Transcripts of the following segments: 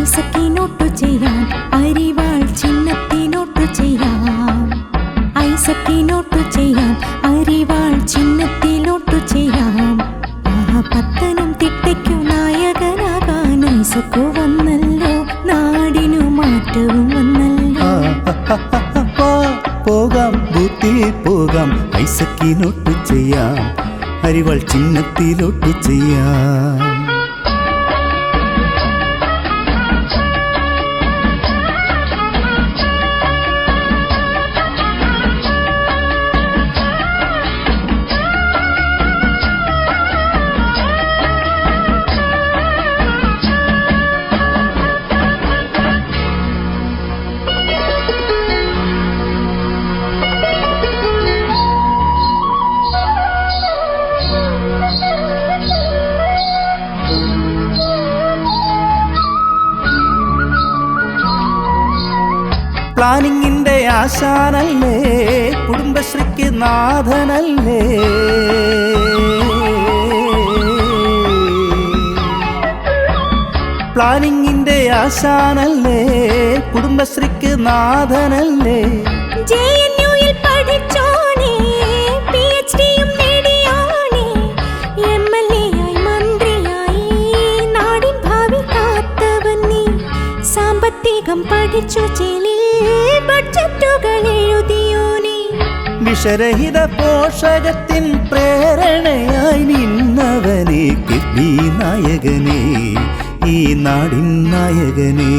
ഐസക്കിനോട്ടു ചെയ്യാം. അരിവാൾ ചിഹ്നത്തിനോട്ടു ചെയ്യാം. ഐസക്കിനോട്ടു ചെയ്യാം. അരിവാൾ ചിഹ്നത്തിനോട്ടു ചെയ്യാം. ആ പത്തനം തിട്ടയ്ക്കു നായകനാകാൻ ഐസക്കു വന്നല്ലോ. നാടിനു മാറ്റവും വന്നല്ലോ. പോകാം ബൂത്തിൽ പോകാം. ഐസക്കിനോട്ടു ചെയ്യാം. അരിവാൾ ചിഹ്നത്തിലോട്ടു ചെയ്യാം. പ്ലാനിങ്ങിന്റെ ആശാനല്ലേ? കുടുംബശ്രീക്ക് നാഥനല്ലേ? പ്ലാനിങ്ങിന്റെ ആശാനല്ലേ? കുടുംബശ്രീക്ക് നാഥനല്ലേ? സാമ്പത്തികം പഠിച്ചു എഴുതിയോനെ വിഷരഹിത പോഷകത്തിൻ പ്രേരണയായി നിന്നവനെ കിഡ്നി നായകനെ ഈ നാടിൻ നായകനെ.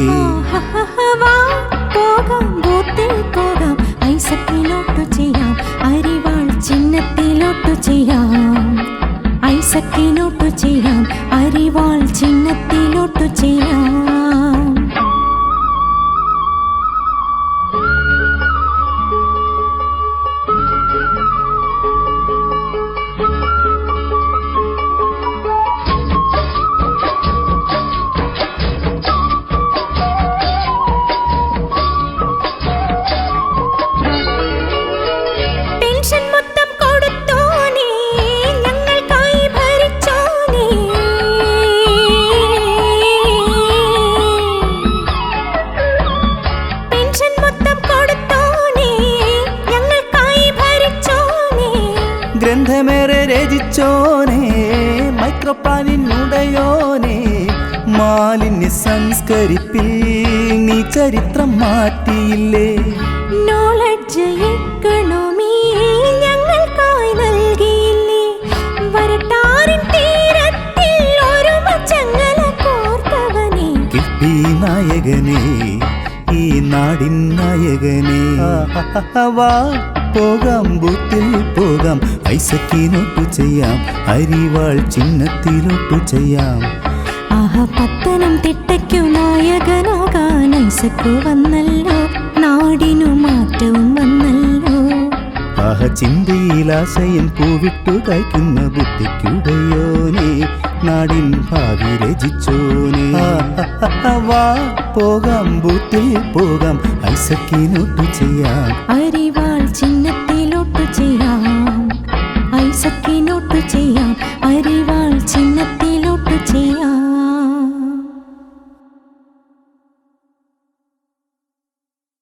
പോകാം ബൂത്തിൽ പോകാം ഐസക്കിലോട്ടു ചെയ്യാം അരിവാൾ ചിഹ്നത്തിലോട്ടു ചെയ്യാം. ഐസക്കിലോട്ടു ചെയ്യാം അരിവാൾ ചിഹ്നത്തിലോട്ടു ചെയ്യാം. ഗ്രന്ഥമേറെ രചിച്ചോനെ മൈക്രോപ്ലാനിനുടയോനെ മാലിന്യ സംസ്കരിപ്പിൽ നീ ചരിത്രം മാറ്റിയില്ലേ? നോളജ് എക്കണോമി ഞങ്ങൾക്കായി നൽകിയില്ലേ? വരട്ടാറിൻ തീരത്തിൽ ഒരു മച്ചങ്ങല കോർത്തവനെ. കിട്ടി നായകനെ ഈ നാടിൻ നായകനെ. വാ പോകാം ബൂത്തിൽ പോകാം. ഐസക്കിനൊട്ടു ചെയ്യാം. അരിവാൾ ചിഹ്നത്തിലൊട്ടു ചെയ്യാം. ആഹാ പത്തനം തിട്ടയ്ക്കു നായകനാകാൻ ഐസക്കു വന്നല്ലോ. നാടിനു മാറ്റവും വന്നല്ലോ. ആഹ ചിന്തയിലാശയം പൂവിട്ടു കായ്ക്കുന്ന ബുദ്ധിക്കുടയോനെ. നാടിൻ ഭാവി രചിച്ചോനെ. വാ പോകാം ബൂത്തിൽ പോകാം. ഐസക്കിനൊട്ടു ചെയ്യാം. അരിവ